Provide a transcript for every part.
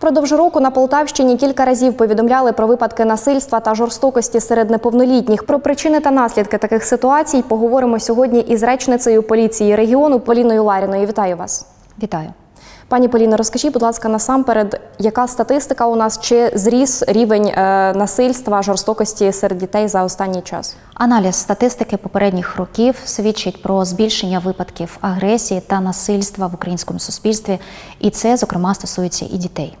Впродовж року на Полтавщині кілька разів повідомляли про випадки насильства та жорстокості серед неповнолітніх. Про причини та наслідки таких ситуацій поговоримо сьогодні із речницею поліції регіону Поліною Ларіною. Вітаю вас. Вітаю. Пані Поліно, розкажіть, будь ласка, насамперед, яка статистика у нас чи зріс рівень е, насильства, жорстокості серед дітей за останній час? Аналіз статистики попередніх років свідчить про збільшення випадків агресії та насильства в українському суспільстві, і це, зокрема, стосується і дітей.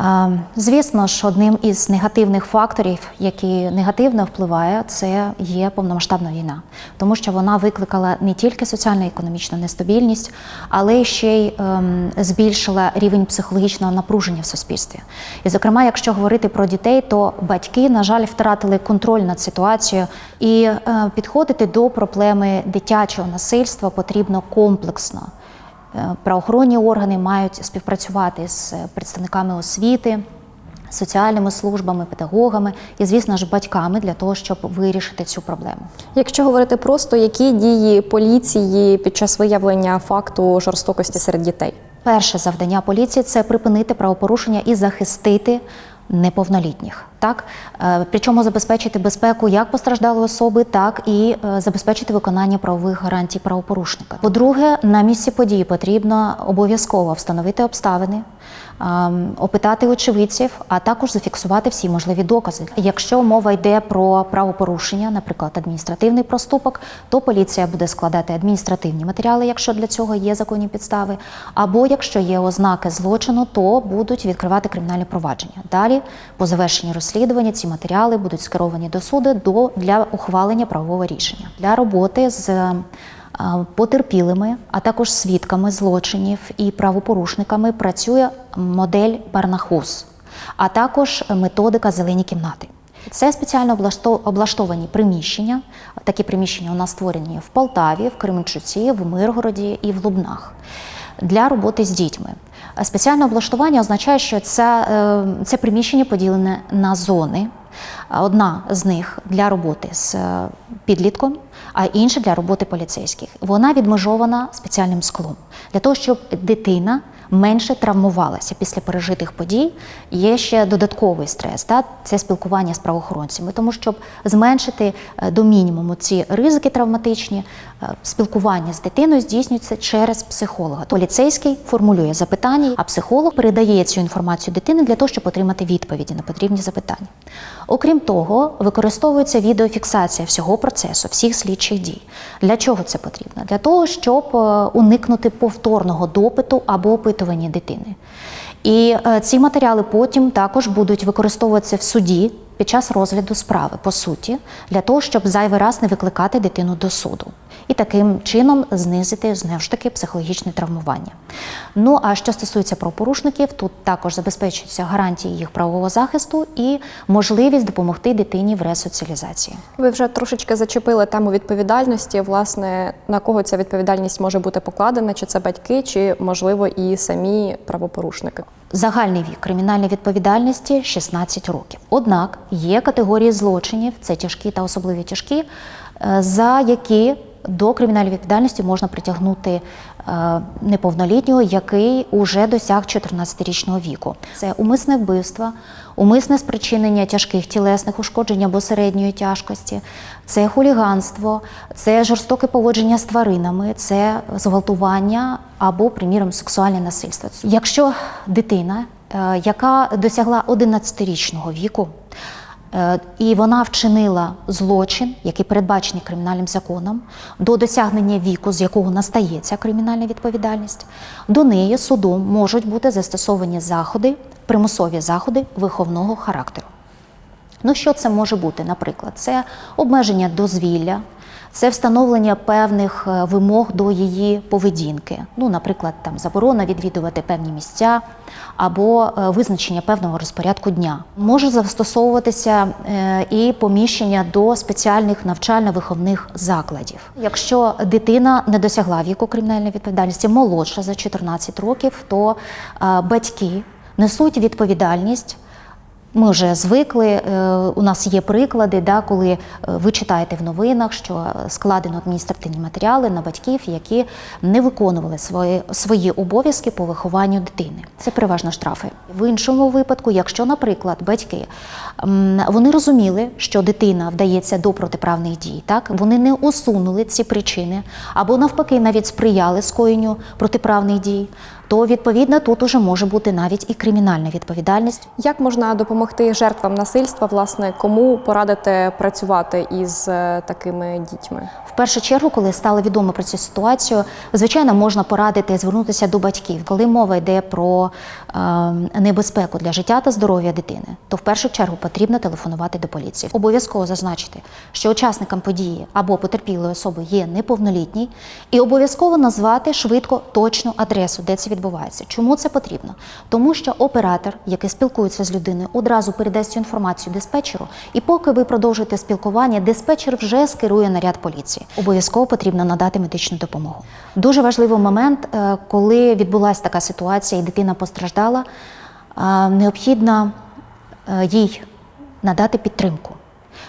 Е, Звісно ж, одним із негативних факторів, який негативно впливає, це є повномасштабна війна, тому що вона викликала не тільки соціально-економічну нестабільність, але ще й ем, збільшила рівень психологічного напруження в суспільстві. І, зокрема, якщо говорити про дітей, то батьки, на жаль, втратили контроль над ситуацією, і е, підходити до проблеми дитячого насильства потрібно комплексно. Е, Правоохоронні органи мають співпрацювати з представниками освіти, соціальними службами, педагогами і, звісно ж, батьками для того, щоб вирішити цю проблему. Якщо говорити просто, які дії поліції під час виявлення факту жорстокості серед дітей? Перше завдання поліції це припинити правопорушення і захистити неповнолітніх. Так, Е, причому забезпечити безпеку як постраждалої особи, так і е, забезпечити виконання правових гарантій правопорушника. По-друге, на місці події потрібно обов'язково встановити обставини, ем, опитати очевидців, а також зафіксувати всі можливі докази. Якщо мова йде про правопорушення, наприклад, адміністративний проступок, то поліція буде складати адміністративні матеріали, якщо для цього є законні підстави, або якщо є ознаки злочину, то будуть відкривати кримінальне провадження. Далі, по завершенні розслідування, ці матеріали будуть скеровані до суду до для ухвалення правового рішення для роботи з е, потерпілими, а також свідками злочинів і правопорушниками працює модель Барнахус, а також методика зелені кімнати. Це спеціально облашто- облаштовані приміщення. Такі приміщення у нас створені в Полтаві, в Кременчуці, в Миргороді і в Лубнах для роботи з дітьми. Спеціальне облаштування означає, що це, е, це приміщення поділене на зони. Одна з них для роботи з е, підлітком, а інша для роботи поліцейських. Вона відмежована спеціальним склом для того, щоб дитина менше травмувалася після пережитих подій. Є ще додатковий стрес, та це спілкування з правоохоронцями, тому щоб зменшити е, до мінімуму ці ризики травматичні, е, спілкування з дитиною здійснюється через психолога. Поліцейський формулює запитання, а психолог передає цю інформацію дитині для того, щоб отримати відповіді на потрібні запитання. Окрім того, використовується відеофіксація всього процесу, всіх слідчих дій. Для чого це потрібно? Для того, щоб е, уникнути повторного допиту або опитування дитини. І е, ці матеріали потім також будуть використовуватися в суді під час розгляду справи, по суті, для того, щоб зайвий раз не викликати дитину до суду. І таким чином знизити знову ж таки психологічне травмування. Ну а що стосується правопорушників, тут також забезпечуються гарантії їх правового захисту і можливість допомогти дитині в ресоціалізації. Ви вже трошечки зачепили тему відповідальності. Власне, на кого ця відповідальність може бути покладена? Чи це батьки, чи можливо і самі правопорушники? Загальний вік кримінальної відповідальності 16 років. Однак є категорії злочинів, це тяжкі та особливо тяжкі, е, за які до кримінальної відповідальності можна притягнути е, неповнолітнього, який уже досяг 14-річного віку. Це умисне вбивство, умисне спричинення тяжких тілесних ушкоджень або середньої тяжкості, це хуліганство, це жорстоке поводження з тваринами, це зґвалтування або, приміром, сексуальне насильство. Якщо дитина, е, яка досягла 11-річного віку, і вона вчинила злочин, який передбачений кримінальним законом, до досягнення віку, з якого настається кримінальна відповідальність. До неї судом можуть бути застосовані заходи, примусові заходи виховного характеру. Ну, що це може бути? Наприклад, це обмеження дозвілля, це встановлення певних е, вимог до її поведінки. Ну, наприклад, там заборона відвідувати певні місця або е, визначення певного розпорядку дня. Може застосовуватися е, і поміщення до спеціальних навчально-виховних закладів. Якщо дитина не досягла віку кримінальної відповідальності, молодша за 14 років, то батьки несуть відповідальність Ми вже звикли, е, у нас є приклади, да, коли е, ви читаєте в новинах, що складено адміністративні матеріали на батьків, які не виконували свої, свої обов'язки по вихованню дитини. Це переважно штрафи. В іншому випадку, якщо, наприклад, батьки вони розуміли, що дитина вдається до протиправних дій, так вони не усунули ці причини, або навпаки, навіть сприяли скоєнню протиправних дій, то відповідно тут уже може бути навіть і кримінальна відповідальність. Як можна допомогти жертвам насильства? Власне, кому порадити працювати із е, такими дітьми? В першу чергу, коли стало відомо про цю ситуацію, звичайно, можна порадити звернутися до батьків. Коли мова йде про е, небезпеку для життя та здоров'я дитини, то в першу чергу потрібно телефонувати до поліції. Обов'язково зазначити, що учасником події або потерпілої особи є неповнолітній, і обов'язково назвати швидко точну адресу, де це відбувається. Чому це потрібно? Тому що оператор, який спілкується з людиною, одразу передасть цю інформацію диспетчеру, і поки ви продовжуєте спілкування, диспетчер вже скерує наряд поліції. Обов'язково потрібно надати медичну допомогу. Дуже важливий момент, е, коли відбулася така ситуація, і дитина постраждала, е, необхідно е, їй надати підтримку.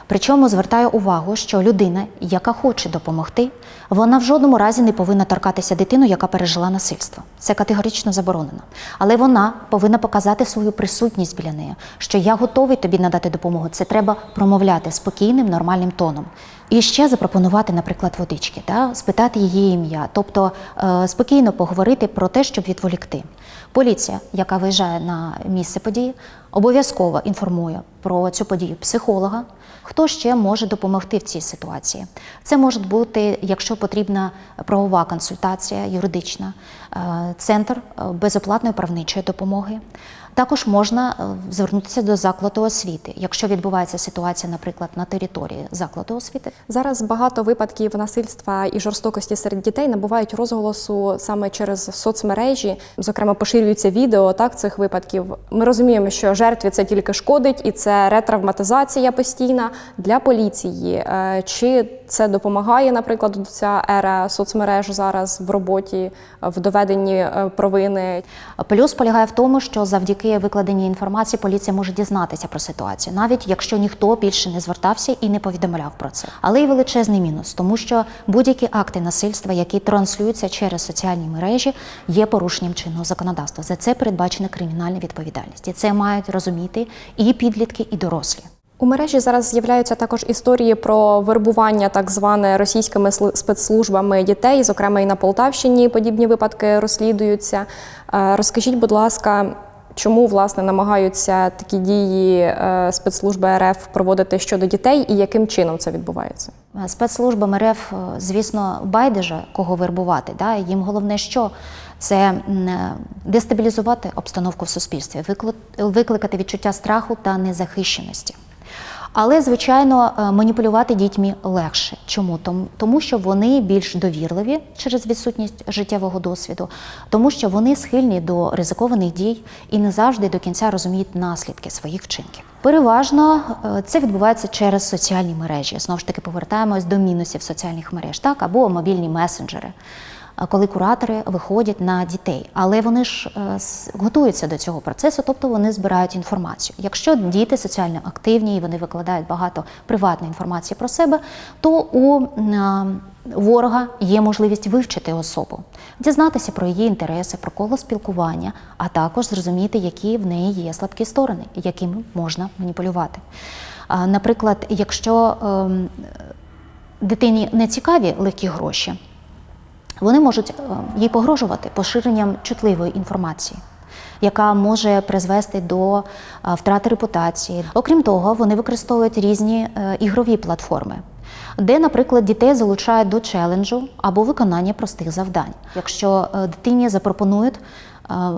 Причому звертаю увагу, що людина, яка хоче допомогти, вона в жодному разі не повинна торкатися дитину, яка пережила насильство. Це категорично заборонено. Але вона повинна показати свою присутність біля неї, що я готовий тобі надати допомогу. Це треба промовляти спокійним, нормальним тоном. І ще запропонувати, наприклад, водички, да? спитати її ім'я, тобто е, спокійно поговорити про те, щоб відволікти. Поліція, яка виїжджає на місце події, обов'язково інформує про цю подію психолога. Хто ще може допомогти в цій ситуації? Це може бути, якщо потрібна правова консультація, юридична, е, центр е, безоплатної правничої допомоги. Також можна е, звернутися до закладу освіти, якщо відбувається ситуація, наприклад, на території закладу освіти. Зараз багато випадків насильства і жорстокості серед дітей набувають розголосу саме через соцмережі. Зокрема, поширюються відео так цих випадків. Ми розуміємо, що жертві це тільки шкодить, і це ретравматизація постійна для поліції. Е, Чи це допомагає, наприклад, ця ера соцмереж зараз в роботі, в доведенні е, провини? Плюс полягає в тому, що завдяки викладеній інформації поліція може дізнатися про ситуацію, навіть якщо ніхто більше не звертався і не повідомляв про це. Але й величезний мінус, тому що будь-які акти насильства, які транслюються через соціальні мережі, є порушенням чинного законодавства. За це передбачена кримінальна відповідальність, і це мають розуміти і підлітки, і дорослі. У мережі зараз з'являються також історії про вербування так зване російськими спецслужбами дітей, зокрема і на Полтавщині подібні випадки розслідуються. Е, Розкажіть, будь ласка, чому власне намагаються такі дії е, спецслужби РФ проводити щодо дітей і яким чином це відбувається? Спецслужбам РФ, е, звісно, байдуже кого вербувати. Да? Їм головне, що це е, дестабілізувати обстановку в суспільстві, викликати відчуття страху та незахищеності. Але, звичайно, е, маніпулювати дітьми легше. Чому? Том- Тому що вони більш довірливі через відсутність життєвого досвіду, тому що вони схильні до ризикованих дій і не завжди до кінця розуміють наслідки своїх вчинків. Переважно е, це відбувається через соціальні мережі. Знову ж таки, повертаємось до мінусів соціальних мереж, так або мобільні месенджери. А Коли куратори виходять на дітей, але вони ж е, готуються до цього процесу, тобто вони збирають інформацію. Якщо діти соціально активні і вони викладають багато приватної інформації про себе, то у е, ворога є можливість вивчити особу, дізнатися про її інтереси, про коло спілкування, а також зрозуміти, які в неї є слабкі сторони, якими можна маніпулювати. Наприклад, якщо ем, дитині не цікаві легкі гроші, вони можуть е, їй погрожувати поширенням чутливої інформації, яка може призвести до е, втрати репутації. Окрім того, вони використовують різні е, ігрові платформи, де, наприклад, дітей залучають до челенджу або виконання простих завдань. Якщо дитині запропонують,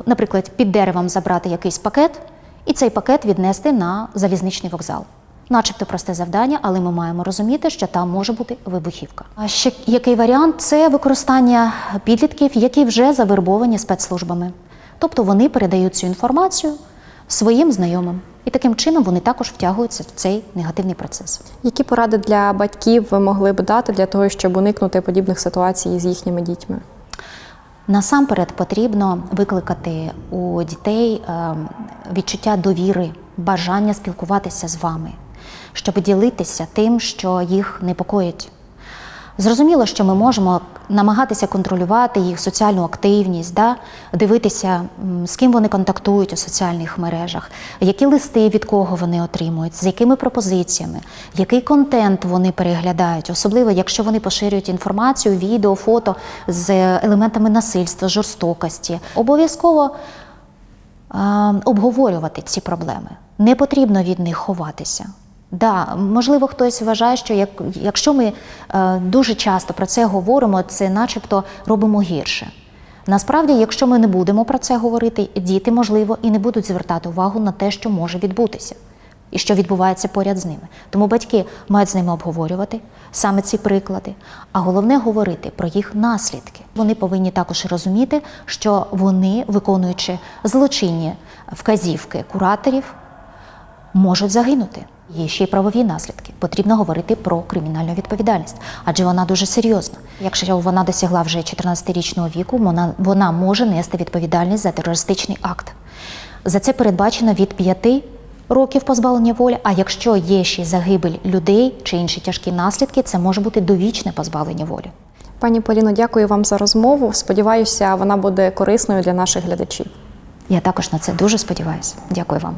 наприклад, під деревом забрати якийсь пакет, і цей пакет віднести на залізничний вокзал. Начебто просте завдання, але ми маємо розуміти, що там може бути вибухівка. А ще який варіант це використання підлітків, які вже завербовані спецслужбами. Тобто вони передають цю інформацію своїм знайомим. І таким чином вони також втягуються в цей негативний процес. Які поради для батьків ви могли б дати для того, щоб уникнути подібних ситуацій з їхніми дітьми? Насамперед потрібно викликати у дітей ем, відчуття довіри бажання спілкуватися з вами, щоб ділитися тим, що їх непокоїть. Зрозуміло, що ми можемо намагатися контролювати їх соціальну активність, да? дивитися, з ким вони контактують у соціальних мережах, які листи від кого вони отримують, з якими пропозиціями, який контент вони переглядають, особливо якщо вони поширюють інформацію, відео, фото з елементами насильства, жорстокості. Обов'язково а, обговорювати ці проблеми. Не потрібно від них ховатися. Да, можливо, хтось вважає, що як, якщо ми е, дуже часто про це говоримо, це начебто робимо гірше. Насправді, якщо ми не будемо про це говорити, діти, можливо, і не будуть звертати увагу на те, що може відбутися і що відбувається поряд з ними. Тому батьки мають з ними обговорювати саме ці приклади, а головне говорити про їх наслідки. Вони повинні також розуміти, що вони, виконуючи злочинні вказівки кураторів, можуть загинути. Є ще й правові наслідки. Потрібно говорити про кримінальну відповідальність, адже вона дуже серйозна. Якщо вона досягла вже 14-річного віку, вона, вона може нести відповідальність за терористичний акт. За це передбачено від 5 років позбавлення волі. А якщо є ще загибель людей чи інші тяжкі наслідки, це може бути довічне позбавлення волі. Пані Поліно, дякую вам за розмову. Сподіваюся, вона буде корисною для наших глядачів. Я також на це дуже сподіваюся. Дякую вам.